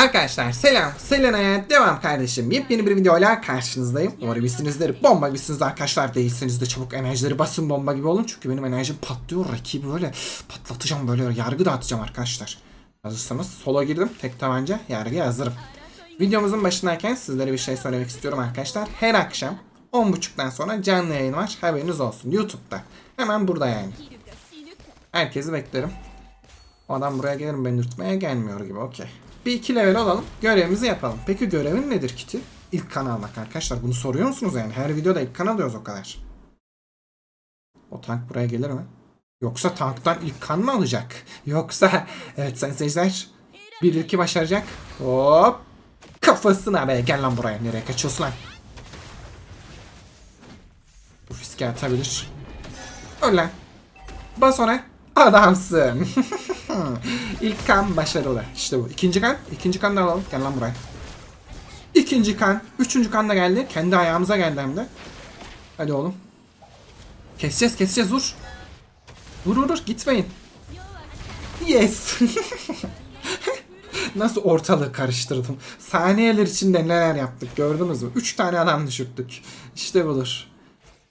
Arkadaşlar selam. Selena'ya devam kardeşim. Yepyeni bir videoyla karşınızdayım. Umarım iyisinizdir. Bomba gibisiniz arkadaşlar. Değilseniz de çabuk enerjileri basın bomba gibi olun. Çünkü benim enerjim patlıyor. Rakibi böyle patlatacağım böyle yargı dağıtacağım arkadaşlar. Hazırsanız sola girdim. Tek tabanca yargıya hazırım. Videomuzun başındayken sizlere bir şey söylemek istiyorum arkadaşlar. Her akşam 10.30'dan sonra canlı yayın var. Haberiniz olsun. YouTube'da. Hemen burada yani. Herkesi beklerim. O adam buraya gelir mi beni tutmaya gelmiyor gibi okey. Bir iki level olalım görevimizi yapalım. Peki görevin nedir Kiti? İlk kan almak arkadaşlar bunu soruyor musunuz yani? Her videoda ilk kan alıyoruz o kadar. O tank buraya gelir mi? Yoksa tanktan ilk kan mı alacak? Yoksa evet sayın seyirciler bir iki başaracak. Hop kafasına be gel lan buraya nereye kaçıyorsun lan? Bu fiske atabilir. Öl lan. Bas ona. Adamsın. İlk kan başarılı. İşte bu. İkinci kan. İkinci kan da alalım. Gel lan buraya. İkinci kan. Üçüncü kan da geldi. Kendi ayağımıza geldi hem de. Hadi oğlum. Keseceğiz keseceğiz vur. Vur vur vur gitmeyin. Yes. Nasıl ortalığı karıştırdım. Saniyeler içinde neler yaptık gördünüz mü? Üç tane adam düşürttük. İşte budur.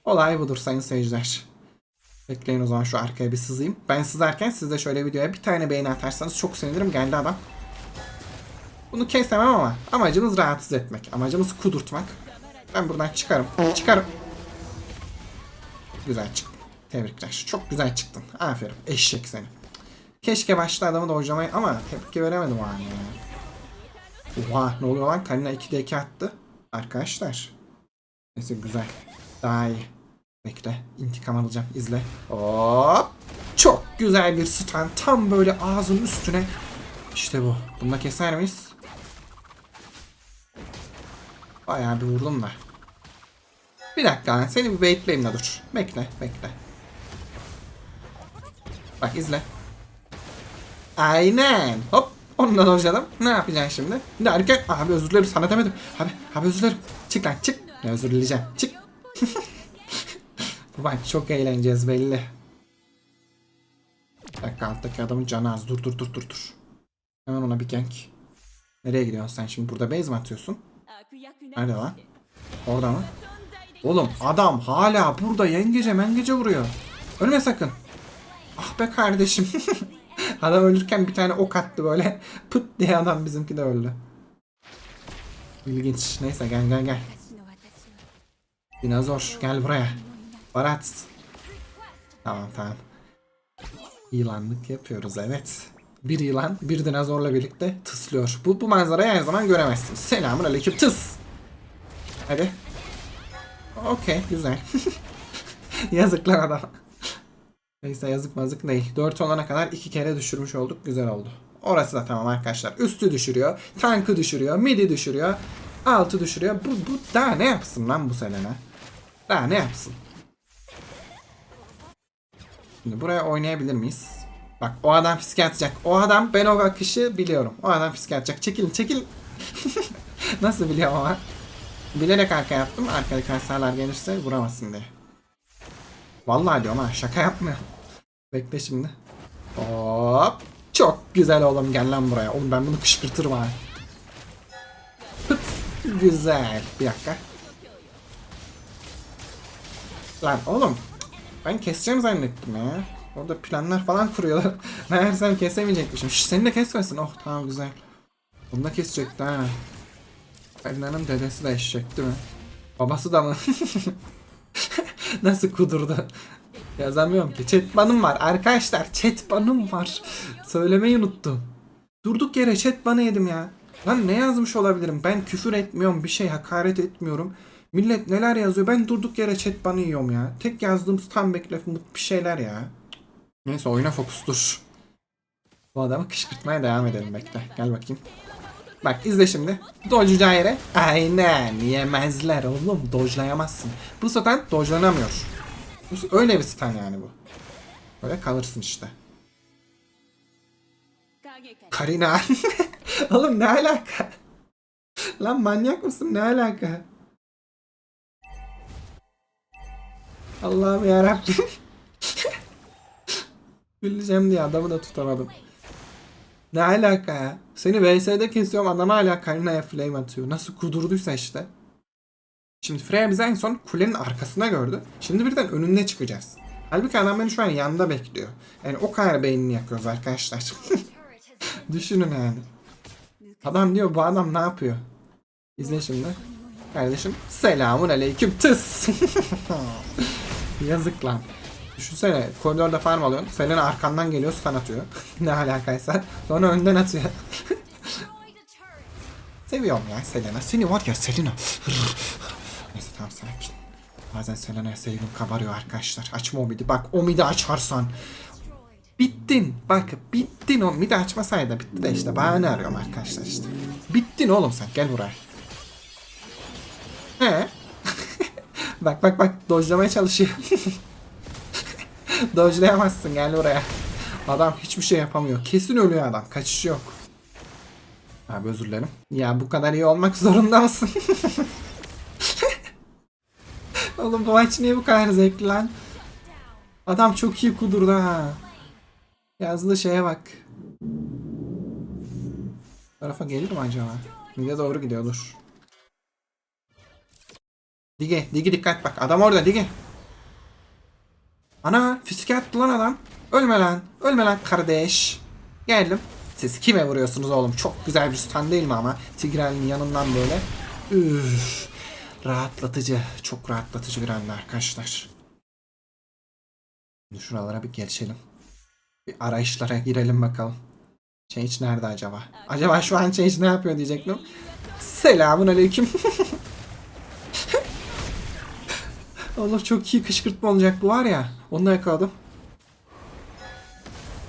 Olay budur sayın seyirciler. Bekleyin o zaman şu arkaya bir sızayım. Ben sızarken siz de şöyle videoya bir tane beğeni atarsanız çok sevinirim. Geldi adam. Bunu kesemem ama amacımız rahatsız etmek. Amacımız kudurtmak. Ben buradan çıkarım. Çıkarım. Güzel çıktın. Tebrikler. Çok güzel çıktın. Aferin. Eşek seni. Keşke başta adamı dojlamayı ama tepki veremedim o an. Oha ne oluyor lan? Kalina 2'de 2 attı. Arkadaşlar. Neyse güzel. Daha iyi. Bekle. intikam alacağım. İzle. Hop. Çok güzel bir stun. Tam böyle ağzının üstüne. İşte bu. Bununla keser miyiz? Bayağı bir vurdum da. Bir dakika. Seni bir bekleyeyim de dur. Bekle. Bekle. Bak izle. Aynen. Hop. Ondan hocadım. Ne yapacaksın şimdi? Derken abi özür dilerim sana demedim. Abi, abi özür dilerim. Çık lan çık. Ne özür dileyeceğim. Çık. Bak çok eğleneceğiz belli. Bir alttaki adamın canı az. Dur dur dur dur dur. Hemen ona bir gank. Nereye gidiyorsun sen şimdi? Burada base mi atıyorsun? Nerede lan? Orada mı? Oğlum adam hala burada yengece mengece vuruyor. Ölme sakın. Ah be kardeşim. adam ölürken bir tane ok attı böyle. Pıt diye adam bizimki de öldü. İlginç. Neyse gel gel gel. Dinozor gel buraya. Barat. Tamam tamam. Yılanlık yapıyoruz evet. Bir yılan bir dinozorla birlikte tıslıyor. Bu, bu manzarayı her zaman göremezsiniz. Selamun aleyküm tıs. Hadi. Okey güzel. Yazıklar adam. Neyse yazık mazık değil. 4 olana kadar iki kere düşürmüş olduk. Güzel oldu. Orası da tamam arkadaşlar. Üstü düşürüyor. Tankı düşürüyor. Midi düşürüyor. Altı düşürüyor. Bu, bu daha ne yapsın lan bu Selena? Daha ne yapsın? Şimdi buraya oynayabilir miyiz? Bak o adam fiske atacak. O adam ben o akışı biliyorum. O adam fiske atacak. Çekilin çekil. Nasıl biliyor ama? Bilerek arka yaptım. Arkadaki hasarlar gelirse vuramazsın diye. Vallahi diyorum ha şaka yapmıyorum. Bekle şimdi. Hop. Çok güzel oğlum gel lan buraya. Oğlum ben bunu kışkırtırım ha. Güzel. Bir dakika. Lan oğlum. Ben keseceğim zannettim ya. Orada planlar falan kuruyorlar. Meğersem kesemeyecekmişim. Şş, seni de kesmesin. Oh tamam güzel. Bunu da kesecekti ha. Kalina'nın dedesi de eşecek değil mi? Babası da mı? Nasıl kudurdu? Yazamıyorum ki. Chat banım var. Arkadaşlar chat banım var. Söylemeyi unuttum. Durduk yere chat banı yedim ya. Lan ne yazmış olabilirim? Ben küfür etmiyorum. Bir şey hakaret etmiyorum. Millet neler yazıyor? Ben durduk yere chat banı yiyorum ya. Tek yazdığım tam bekle bir şeyler ya. Neyse oyuna fokus dur. Bu adamı kışkırtmaya devam edelim bekle. Gel bakayım. Bak izle şimdi. Dojlayacağı yere. Aynen. Yemezler oğlum. Dojlayamazsın. Bu zaten dojlanamıyor. Öyle bir stun yani bu. Böyle kalırsın işte. Karina. oğlum ne alaka? Lan manyak mısın? Ne alaka? Allah'ım yarabbim. Güleceğim diye adamı da tutamadım. Ne alaka ya? Seni VS'de kesiyorum adam hala Karina'ya flame atıyor. Nasıl kudurduysa işte. Şimdi Freya bizi en son kulenin arkasına gördü. Şimdi birden önünde çıkacağız. Halbuki adam beni şu an yanında bekliyor. Yani o kadar beynini yakıyoruz arkadaşlar. Düşünün yani. Adam diyor bu adam ne yapıyor? İzle şimdi. Kardeşim selamun aleyküm tıs. Yazık lan. Düşünsene koridorda farm alıyorsun. Selena arkandan geliyor stun atıyor. ne alakaysa. Sonra önden atıyor. Seviyorum ya Selena. Seni var ya Selena. Neyse tamam sakin. Bazen Selena'ya sevgim kabarıyor arkadaşlar. Açma o midi. Bak o midi açarsan. Bittin. Bak bittin o midi açmasaydı bitti de işte bahane arıyorum arkadaşlar işte. Bittin oğlum sen gel buraya. He. Bak bak bak dojlamaya çalışıyor. Dojlayamazsın gel buraya. Adam hiçbir şey yapamıyor. Kesin ölüyor adam. Kaçış yok. Abi özür dilerim. Ya bu kadar iyi olmak zorunda mısın? Oğlum bu maç niye bu kadar zevkli lan? Adam çok iyi kudurdu ha. Yazdığı şeye bak. Tarafa gelir mi acaba? Mide doğru gidiyor dur. Dige, Dige dikkat bak. Adam orada Dige. Ana fiske attı lan adam. Ölme lan. Ölme lan kardeş. Geldim. Siz kime vuruyorsunuz oğlum? Çok güzel bir stun değil mi ama? Tigrel'in yanından böyle. Üf. Rahatlatıcı. Çok rahatlatıcı bir anda arkadaşlar. Şimdi Şuralara bir geçelim. Bir arayışlara girelim bakalım. Change nerede acaba? Acaba şu an Change ne yapıyor diyecektim. Selamun aleyküm. Oğlum çok iyi kışkırtma olacak bu var ya. Onu da yakaladım.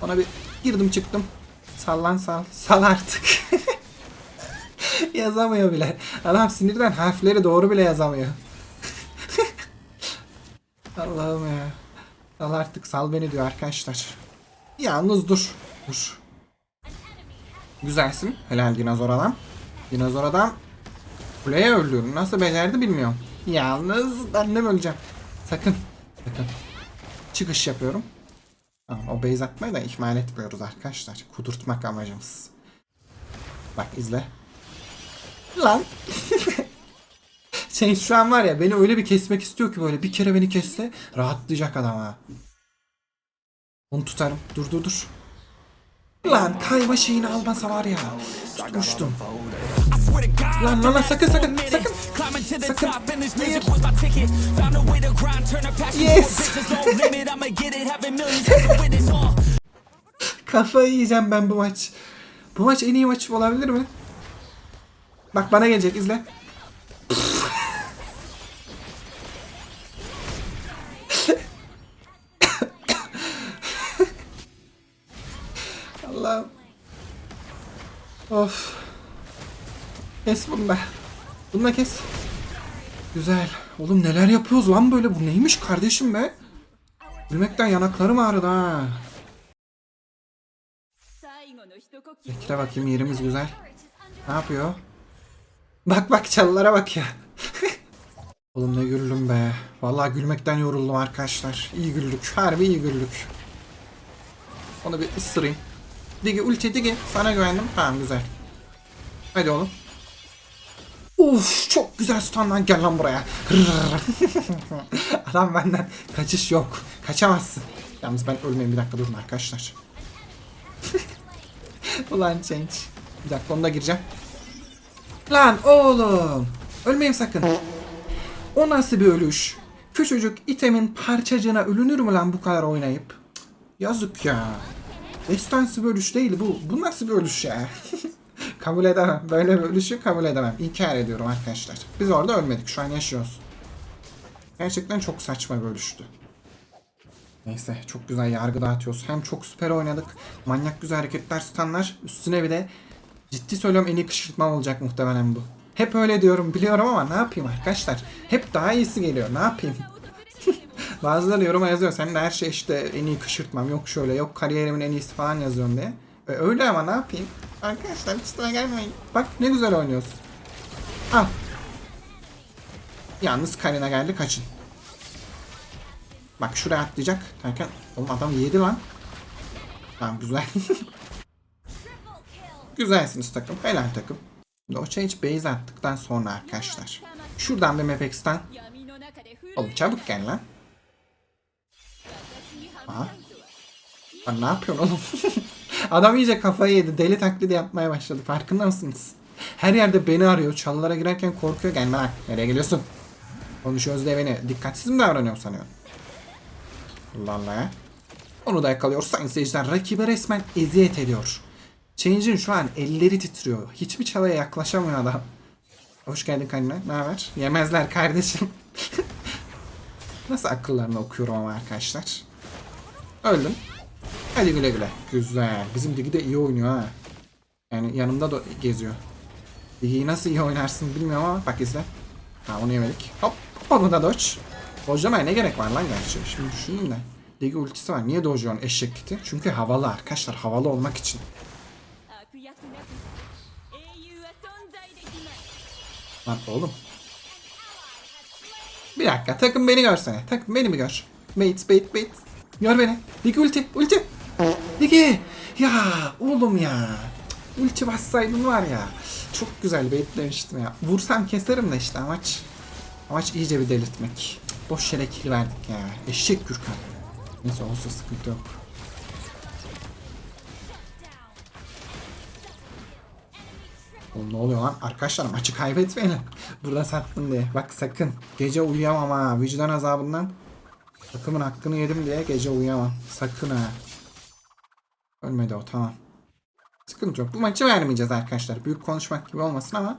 Ona bir girdim çıktım. Sallan sal. Sal artık. yazamıyor bile. Adam sinirden harfleri doğru bile yazamıyor. Allah'ım ya. Sal artık sal beni diyor arkadaşlar. Yalnız dur. Dur. Güzelsin. Helal dinozor adam. Dinozor adam kuleye öldürüyorum. Nasıl becerdi bilmiyorum. Yalnız mi öleceğim? Sakın. Sakın. Çıkış yapıyorum. Tamam, o base atmayı da ihmal etmiyoruz arkadaşlar. Kudurtmak amacımız. Bak izle. Lan. şey şu an var ya beni öyle bir kesmek istiyor ki böyle bir kere beni kesse rahatlayacak adam ha. Onu tutarım. Dur dur dur. Lan kayma şeyini almasa var ya. Tutmuştum. Lan lan lan sakın sakın sakın. Sakın. Hayır. Yes. Kafayı yiyeceğim ben bu maç. Bu maç en iyi maç olabilir mi? Bak bana gelecek izle. Allah'ım. Of. Kes bunu da. Bunu da kes. Güzel. Oğlum neler yapıyoruz lan böyle? Bu neymiş kardeşim be? Gülmekten yanaklarım ağrıdı ha. Bekle bakayım yerimiz güzel. Ne yapıyor? Bak bak çalılara bak ya. Oğlum ne güldüm be. Vallahi gülmekten yoruldum arkadaşlar. İyi güldük. Harbi iyi güldük. Onu bir ısırayım. Digi ulti digi. Sana güvendim. Tamam güzel. Hadi oğlum. Uf çok güzel stunlan gel lan buraya. Adam benden kaçış yok. Kaçamazsın. Yalnız ben ölmeyeyim bir dakika durun arkadaşlar. Ulan change. Bir dakika onu gireceğim. Lan oğlum. Ölmeyin sakın. O nasıl bir ölüş? Küçücük itemin parçacığına ölünür mü lan bu kadar oynayıp? Yazık ya. Destansı bir ölüş değil bu. Bu nasıl bir ölüş ya? kabul edemem. Böyle bir ölüşü kabul edemem. İnkar ediyorum arkadaşlar. Biz orada ölmedik. Şu an yaşıyoruz. Gerçekten çok saçma bir ölüştü. Neyse çok güzel yargı dağıtıyoruz. Hem çok süper oynadık. Manyak güzel hareketler stunlar. Üstüne bir de ciddi söylüyorum en iyi kışkırtmam olacak muhtemelen bu. Hep öyle diyorum biliyorum ama ne yapayım arkadaşlar. Hep daha iyisi geliyor ne yapayım. Bazıları yoruma yazıyor. Sen de her şey işte en iyi kışırtmam. Yok şöyle yok kariyerimin en iyisi falan yazıyorsun diye. E, öyle ama ne yapayım? Arkadaşlar üstüne gelmeyin. Bak ne güzel oynuyorsun. Al. Yalnız Karina geldi kaçın. Bak şuraya atlayacak. Derken oğlum adam yedi lan. Tamam güzel. Güzelsiniz takım. Helal takım. Şimdi o change base attıktan sonra arkadaşlar. Şuradan bir Mapex'ten. Oğlum çabuk gel lan. Aha. Lan ne yapıyorsun oğlum? Adam iyice kafayı yedi. Deli taklidi yapmaya başladı. Farkında mısınız? Her yerde beni arıyor. Çalılara girerken korkuyor. Gelme lan. Nereye geliyorsun? Konuşuyoruz diye beni dikkatsiz mi davranıyor sanıyorsun? Allah Allah. Onu da yakalıyor. Sayın seyirciler rakibe resmen eziyet ediyor. Change'in şu an elleri titriyor. Hiçbir çalaya yaklaşamıyor adam. Hoş geldin Kalina. Ne haber? Yemezler kardeşim. Nasıl akıllarını okuyorum ama arkadaşlar. Öldüm. Hadi güle güle. Güzel. Bizim Digi de iyi oynuyor ha. Yani yanımda da geziyor. Digi'yi nasıl iyi oynarsın bilmiyorum ama bak izle. Ha onu yemedik. Hop. Onu da dodge. Dodge'lamaya ne gerek var lan gerçi. Şimdi düşüneyim de. Digi ultisi var. Niye dodge'luyorsun eşek kiti? Çünkü havalı arkadaşlar. Havalı olmak için. Lan oğlum. Bir dakika takım beni görsene. Takım beni mi gör? Mate, mate, mate. Gör beni. Digi ulti, ulti. Digi. Ya oğlum ya. Ulti bassaydın var ya. Çok güzel baitlemiştim ya. Vursam keserim de işte amaç. Amaç iyice bir delirtmek. Boş yere kill verdik ya. Eşek Gürkan. Neyse olsa sıkıntı yok. Oğlum ne oluyor lan? Arkadaşlar maçı kaybetmeyelim. Burada sattın diye. Bak sakın. Gece uyuyamam ha. Vicdan azabından. Takımın hakkını yedim diye gece uyuyamam. Sakın ha. Ölmedi o tamam. Sıkıntı yok. Bu maçı vermeyeceğiz arkadaşlar. Büyük konuşmak gibi olmasın ama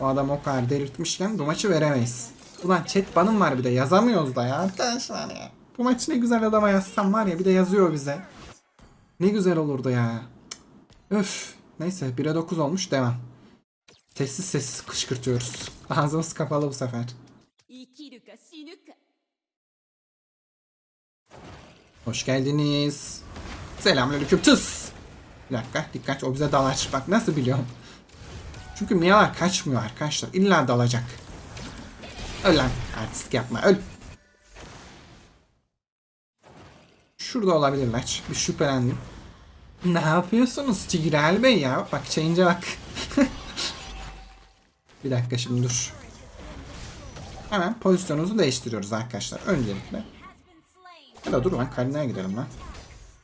o adam o kadar delirtmişken bu maçı veremeyiz. Ulan chat banım var bir de yazamıyoruz da ya arkadaşlar ya. Bu maçı ne güzel adama yazsam var ya bir de yazıyor bize. Ne güzel olurdu ya. Öf. Neyse 1'e 9 olmuş devam. Sessiz sessiz kışkırtıyoruz. Ağzımız kapalı bu sefer. Hoş geldiniz. Selamünaleyküm tıs. Bir dakika dikkat o bize dalar. Bak nasıl biliyorum. Çünkü Mia'lar kaçmıyor arkadaşlar. İlla dalacak. Öl lan. Artistik yapma öl. Şurada olabilirler. Bir şüphelendim. Ne yapıyorsunuz Tigrel Bey ya? Bak change'e bak. bir dakika şimdi dur. Hemen pozisyonumuzu değiştiriyoruz arkadaşlar. Öncelikle. Ya da dur lan karinaya gidelim lan.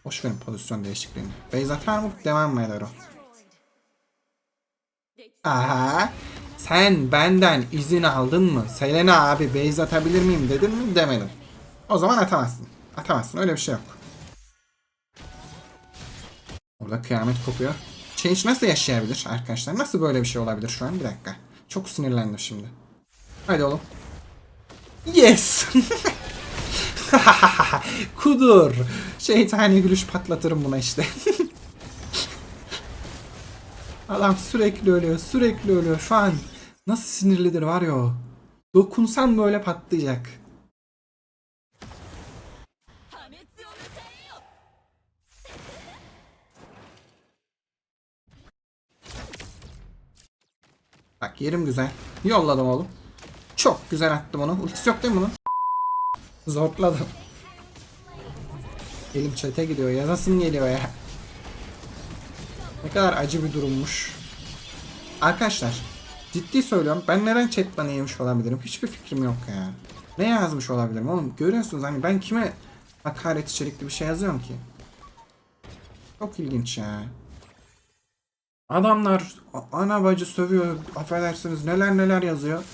Boş verin pozisyon değişikliğini. Beyz atar mı? Devam mı eder o? Aha. Sen benden izin aldın mı? Selena abi beyz atabilir miyim dedin mi? Demedim. O zaman atamazsın. Atamazsın. Öyle bir şey yok. Orada kıyamet kopuyor. Change nasıl yaşayabilir arkadaşlar? Nasıl böyle bir şey olabilir şu an? Bir dakika. Çok sinirlendim şimdi. Hadi oğlum. Yes. Kudur. Şeytani gülüş patlatırım buna işte. Adam sürekli ölüyor, sürekli ölüyor. Şu an nasıl sinirlidir var ya o. Dokunsam böyle patlayacak. Bak yerim güzel. Yolladım oğlum. Çok güzel attım onu. Ultisi yok değil mi bunun? Zorladım. Elim çete gidiyor. Yazasım geliyor ya. Ne kadar acı bir durummuş. Arkadaşlar ciddi söylüyorum ben neden chat bana yemiş olabilirim hiçbir fikrim yok ya. Ne yazmış olabilirim oğlum görüyorsunuz hani ben kime hakaret içerikli bir şey yazıyorum ki. Çok ilginç ya. Adamlar ana bacı sövüyor affedersiniz neler neler yazıyor.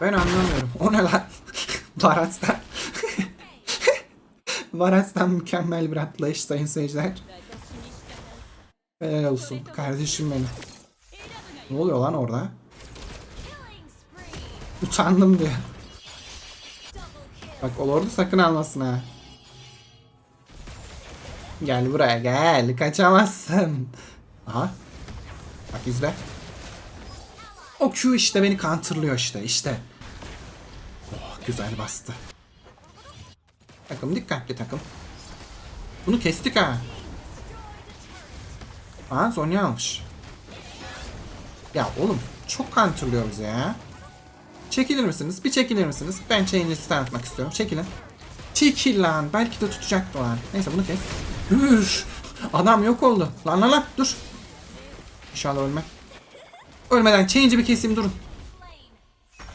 Ben anlamıyorum. O ne lan? Barats'tan. Varas'tan mükemmel bir atlayış sayın seyirciler. Helal olsun kardeşim benim. Ne oluyor lan orada? Utandım diyor. Bak olurdu sakın almasın ha. Gel buraya gel kaçamazsın. Aha. Bak izle. O Q işte beni counterlıyor işte işte. Oh, güzel bastı. Takım dikkatli takım. Bunu kestik ha. Aa Zonya almış. Ya oğlum çok counterlıyor bizi ya. Çekilir misiniz? Bir çekilir misiniz? Ben chain'i stun atmak istiyorum. Çekilin. Çekil lan. Belki de tutacaktı o an. Neyse bunu kes. Üf. Adam yok oldu. Lan lan lan dur. İnşallah ölmem. Ölmeden change'i bir keseyim durun.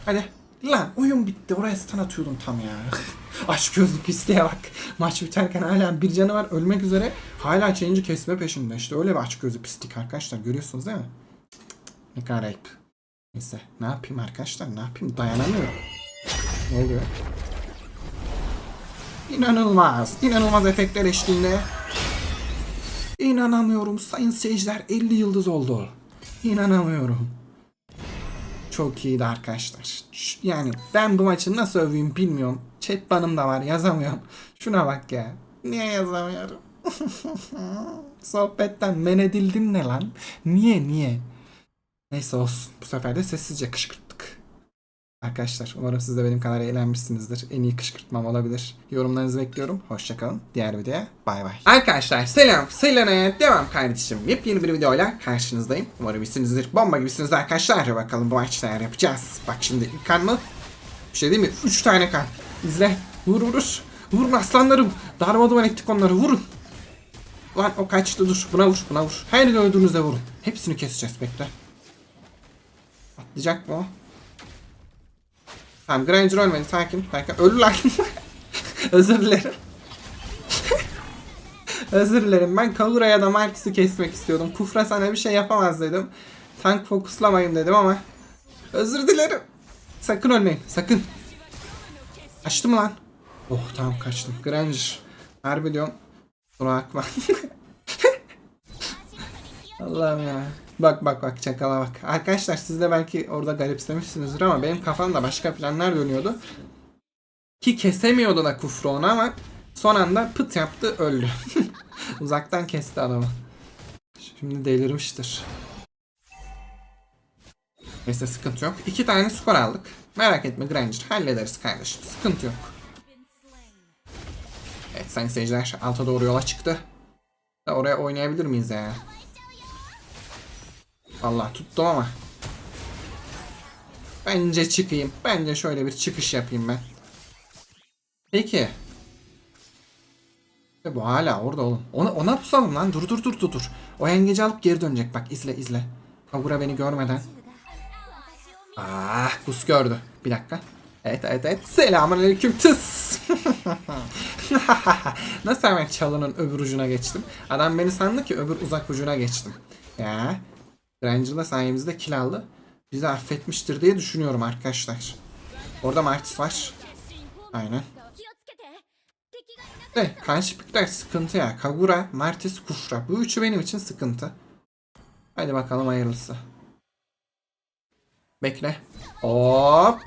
Hadi. Lan oyun bitti. Oraya stun atıyordum tam ya. Aşk gözlü pisliğe bak. Maç biterken hala bir canı var ölmek üzere. Hala change'i kesme peşinde. İşte öyle bir aşk gözlü pislik arkadaşlar. Görüyorsunuz değil mi? Ne kadar ayıp. Neyse ne yapayım arkadaşlar ne yapayım dayanamıyorum. Ne oluyor? İnanılmaz. inanılmaz efektler eşliğinde. İnanamıyorum sayın seyirciler 50 yıldız oldu. İnanamıyorum. Çok iyiydi arkadaşlar. Yani ben bu maçı nasıl öveyim bilmiyorum. Chat banım da var yazamıyorum. Şuna bak ya. Niye yazamıyorum? Sohbetten men edildin ne lan? Niye niye? Neyse olsun. Bu sefer de sessizce kışkırttık. Arkadaşlar umarım siz de benim kadar eğlenmişsinizdir. En iyi kışkırtmam olabilir. Yorumlarınızı bekliyorum. Hoşçakalın. Diğer videoya bay bay. Arkadaşlar selam. Selena'ya devam kardeşim. Yepyeni bir videoyla karşınızdayım. Umarım iyisinizdir. Bomba gibisiniz arkadaşlar. Bakalım bu maçta neler yapacağız. Bak şimdi ilk kan mı? Bir şey değil mi? 3 tane kan. İzle. Vur vur. Vurun aslanlarım. Darma duman ettik onları. Vurun. Lan o kaçtı dur. Buna vur buna vur. Her gördüğünüzde vurun. Hepsini keseceğiz bekle. Atlayacak mı o? Tamam Granger ölmedi sakin. sakin. Öldü lan. Özür dilerim. Özür dilerim. Ben Kagura'ya da Marcus'u kesmek istiyordum. Kufra sana bir şey yapamaz dedim. Tank fokuslamayın dedim ama. Özür dilerim. Sakın ölmeyin. Sakın. Kaçtı lan? Oh tamam kaçtım. Granger. Harbi diyorum. Kusura bakma. Allah'ım ya. Bak bak bak çakala bak. Arkadaşlar siz de belki orada garipsemişsinizdir ama benim kafamda başka planlar dönüyordu. Ki kesemiyordu da kufru onu ama son anda pıt yaptı öldü. Uzaktan kesti adamı. Şimdi delirmiştir. Neyse sıkıntı yok. İki tane skor aldık. Merak etme Granger hallederiz kardeşim. Sıkıntı yok. Evet sayın seyirciler alta doğru yola çıktı. Oraya oynayabilir miyiz ya? Vallahi tuttum ama. Bence çıkayım. Bence şöyle bir çıkış yapayım ben. Peki. Ve bu hala orada oğlum. Ona, ona pusalım lan. Dur dur dur dur dur. O yengeci alıp geri dönecek. Bak izle izle. Kagura beni görmeden. Ah Gus gördü. Bir dakika. Evet evet evet. Selamünaleyküm tıs. Nasıl hemen çalının öbür ucuna geçtim? Adam beni sandı ki öbür uzak ucuna geçtim. Ya. Granger'la sayemizde kill aldı. Bizi affetmiştir diye düşünüyorum arkadaşlar. Orada Martis var. Aynen. De karşı pikler sıkıntı ya. Kagura, Martis, Kufra. Bu üçü benim için sıkıntı. Hadi bakalım hayırlısı. Bekle. Hop.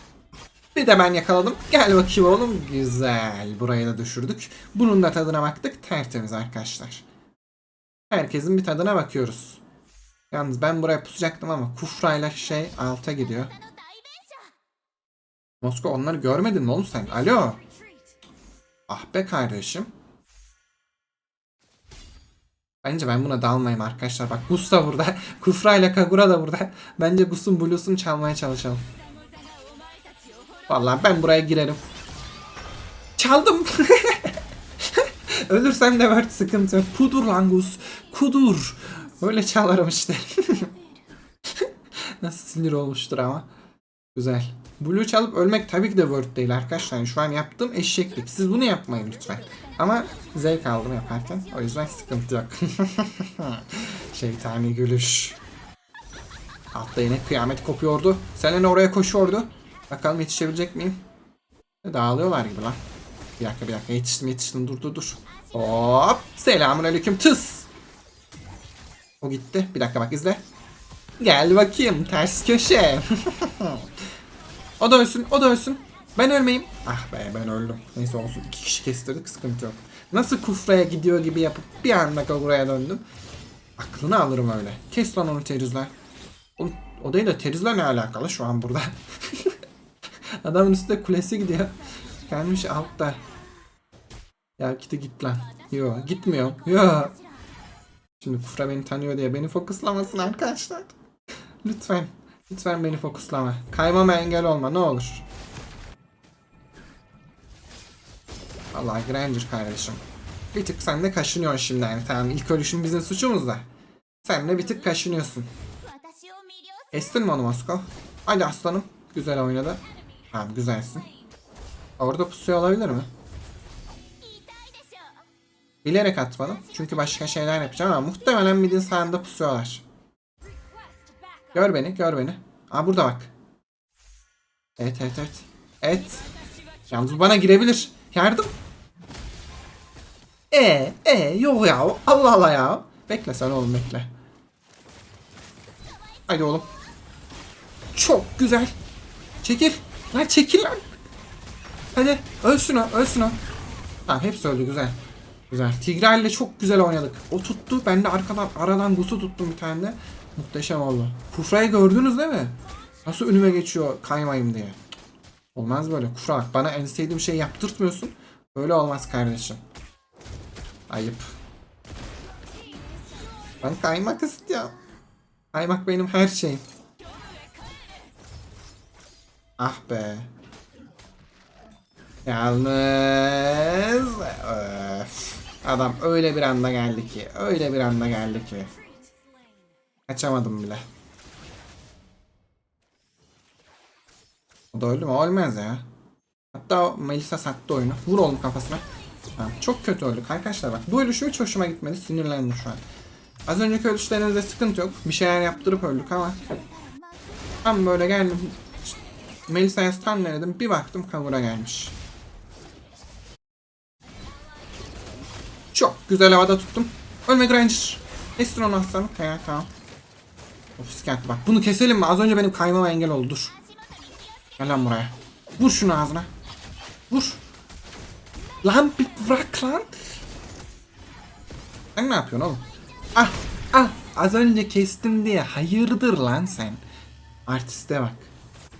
Bir de ben yakaladım. Gel bakayım oğlum. Güzel. Burayı da düşürdük. Bunun da tadına baktık. Tertemiz arkadaşlar. Herkesin bir tadına bakıyoruz. Yalnız ben buraya pusacaktım ama Kufra'yla şey alta gidiyor. Moskova onları görmedin mi oğlum sen? Alo. Ah be kardeşim. Bence ben buna dalmayayım arkadaşlar. Bak Gus da burada. Kufra ile Kagura da burada. Bence Gus'un Blues'unu çalmaya çalışalım. Vallahi ben buraya girerim. Çaldım. Ölürsem de var sıkıntı. Kudur lan Gus. Kudur. Öyle çalarım işte. Nasıl sinir olmuştur ama. Güzel. Blue çalıp ölmek tabii ki de Word değil arkadaşlar. Şu an yaptığım eşeklik. Siz bunu yapmayın lütfen. Ama zevk aldım yaparken. O yüzden sıkıntı yok. Şeytani gülüş. Altta yine kıyamet kopuyordu. Selena oraya koşuyordu. Bakalım yetişebilecek miyim? Dağılıyorlar gibi lan. Bir dakika bir dakika yetiştim yetiştim dur dur dur. Hop. Selamun aleyküm tıs. O gitti. Bir dakika bak izle. Gel bakayım ters köşe. o da ölsün o da ölsün. Ben ölmeyeyim. Ah be ben öldüm. Neyse olsun iki kişi kestirdik sıkıntı yok. Nasıl kufraya gidiyor gibi yapıp bir anda Kagura'ya döndüm. Aklını alırım öyle. Kes lan onu terizler. Oğlum, o değil de terizler ne alakalı şu an burada? Adamın üstünde kulesi gidiyor. Gelmiş altta. Ya gidi git lan. Yo gitmiyor. Yo. Şimdi Kufra beni tanıyor diye beni fokuslamasın arkadaşlar. Lütfen. Lütfen beni fokuslama. Kaymama engel olma ne olur. Allah Granger kardeşim. Bir tık sen de kaşınıyorsun şimdi yani tamam ilk ölüşün bizim suçumuz da. Sen de bir tık kaşınıyorsun. Estin mi onu Moskov? Hadi aslanım. Güzel oynadı. Tamam güzelsin. Orada pusuyor olabilir mi? Bilerek atmadım. Çünkü başka şeyler yapacağım ama muhtemelen midin sağında pusuyorlar. Gör beni, gör beni. Aa burada bak. Evet, evet, evet. Evet. Yalnız bu bana girebilir. Yardım. E, e, yok ya. Allah Allah ya. Bekle sen oğlum bekle. Haydi oğlum. Çok güzel. Çekil. Lan çekil lan. Hadi ölsün o, ölsün o. Tamam hepsi öldü güzel. Güzel. Tigreal'le çok güzel oynadık. O tuttu. Ben de arkadan aradan Gus'u tuttum bir tane de. Muhteşem oldu. Kufra'yı gördünüz değil mi? Nasıl önüme geçiyor kaymayayım diye. Olmaz böyle. Kufra bak bana en sevdiğim şeyi yaptırtmıyorsun. Böyle olmaz kardeşim. Ayıp. Ben kaymak istiyorum. Kaymak benim her şeyim. Ah be. Yalnız öf. Adam öyle bir anda geldi ki. Öyle bir anda geldi ki. Kaçamadım bile. O da öldü mü? Olmaz ya. Hatta Melisa sattı oyunu. Vur oğlum kafasına. Tamam, çok kötü öldük arkadaşlar bak. Bu ölüşü hiç hoşuma gitmedi. Sinirlendim şu an. Az önceki ölüşlerinizde sıkıntı yok. Bir şeyler yaptırıp öldük ama. Tam böyle geldim. Melisa'ya stun denedim. Bir baktım kavura gelmiş. Çok güzel havada tuttum. Ölme Granger. Estin onu aslanım. Ya tamam. Of iskelet bak. Bunu keselim mi? Az önce benim kaymama engel oldu. Dur. Gel lan buraya. Vur şunu ağzına. Vur. Lan bir bırak lan. Sen ne yapıyorsun oğlum? Ah ah az önce kestim diye hayırdır lan sen. Artiste bak.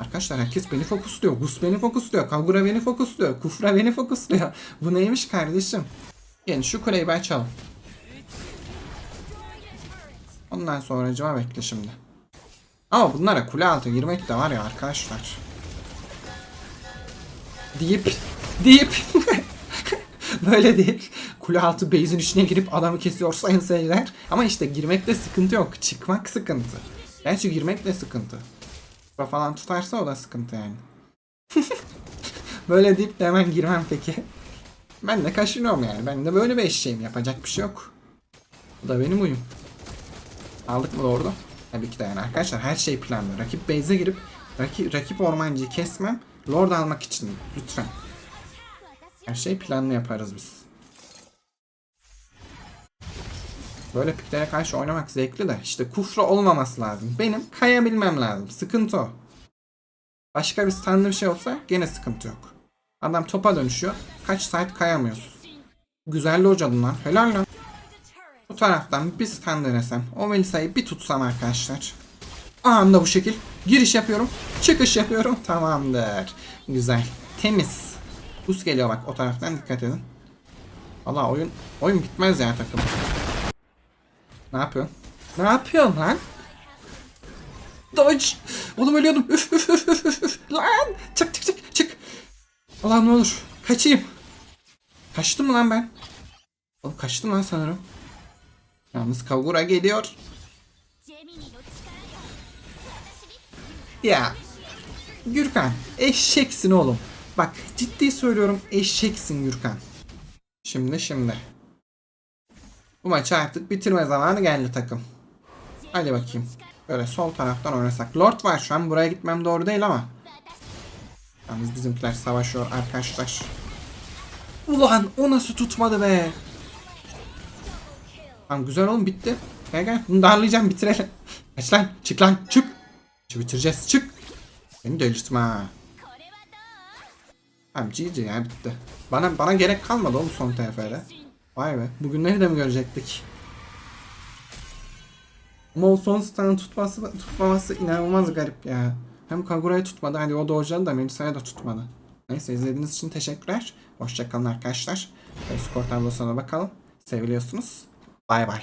Arkadaşlar herkes beni fokusluyor. Gus beni fokusluyor. Kagura beni fokusluyor. Kufra beni fokusluyor. Bu neymiş kardeşim? Gelin şu kuleyi bir açalım. Ondan sonra acaba bekle şimdi. Ama bunlara kule altı girmek de var ya arkadaşlar. Deyip deyip böyle deyip kule altı base'in içine girip adamı kesiyor sayın seyirciler. Ama işte girmekte sıkıntı yok. Çıkmak sıkıntı. Gerçi girmek de sıkıntı. Kupa falan tutarsa o da sıkıntı yani. böyle deyip de hemen girmem peki. Ben de kaşınıyorum yani. Ben de böyle bir eşeğim. Yapacak bir şey yok. Bu da benim uyum. Aldık mı Lord'u? Tabii ki de yani arkadaşlar her şey planlı. Rakip base'e girip rakip, rakip ormancıyı kesmem. Lord almak için lütfen. Her şey planlı yaparız biz. Böyle piklere karşı oynamak zevkli de işte kufra olmaması lazım. Benim kayabilmem lazım. Sıkıntı o. Başka bir standlı bir şey olsa gene sıkıntı yok. Adam topa dönüşüyor. Kaç saat kayamıyoruz. Güzel hocam lan. Helal lan. Bu taraftan bir stand denesem. O Melisa'yı bir tutsam arkadaşlar. Anında bu şekil. Giriş yapıyorum. Çıkış yapıyorum. Tamamdır. Güzel. Temiz. Buz geliyor bak o taraftan dikkat edin. Valla oyun oyun bitmez ya takım. Ne yapıyorsun? Ne yapıyorsun lan? Dodge. Oğlum ölüyordum. Üf üf üf üf, üf. Lan. Çık çık çık çık. Allah'ım ne olur. Kaçayım. Kaçtım mı lan ben? Oğlum kaçtım lan sanırım. Yalnız Kagura geliyor. Ya. Gürkan eşeksin oğlum. Bak ciddi söylüyorum eşeksin Gürkan. Şimdi şimdi. Bu maçı artık bitirme zamanı geldi takım. Hadi bakayım. Böyle sol taraftan oynasak. Lord var şu an. Buraya gitmem doğru değil ama. Yalnız bizimkiler savaşıyor arkadaşlar. Ulan o nasıl tutmadı be? Tamam güzel oğlum bitti. Gel gel bunu darlayacağım bitirelim. Kaç lan çık lan çık. Şu bitireceğiz çık. Beni delirtme ha. Tamam GG ya bitti. Bana, bana gerek kalmadı oğlum son TF'de. Vay be bugünleri de mi görecektik? Mol son stun'ı tutması, tutmaması inanılmaz garip ya. Hem Kagura'yı tutmadı. Hadi o Dojo'yu da Melisa'ya da tutmadı. Neyse izlediğiniz için teşekkürler. Hoşçakalın arkadaşlar. Skor tablosuna bakalım. Seviliyorsunuz. Bay bay.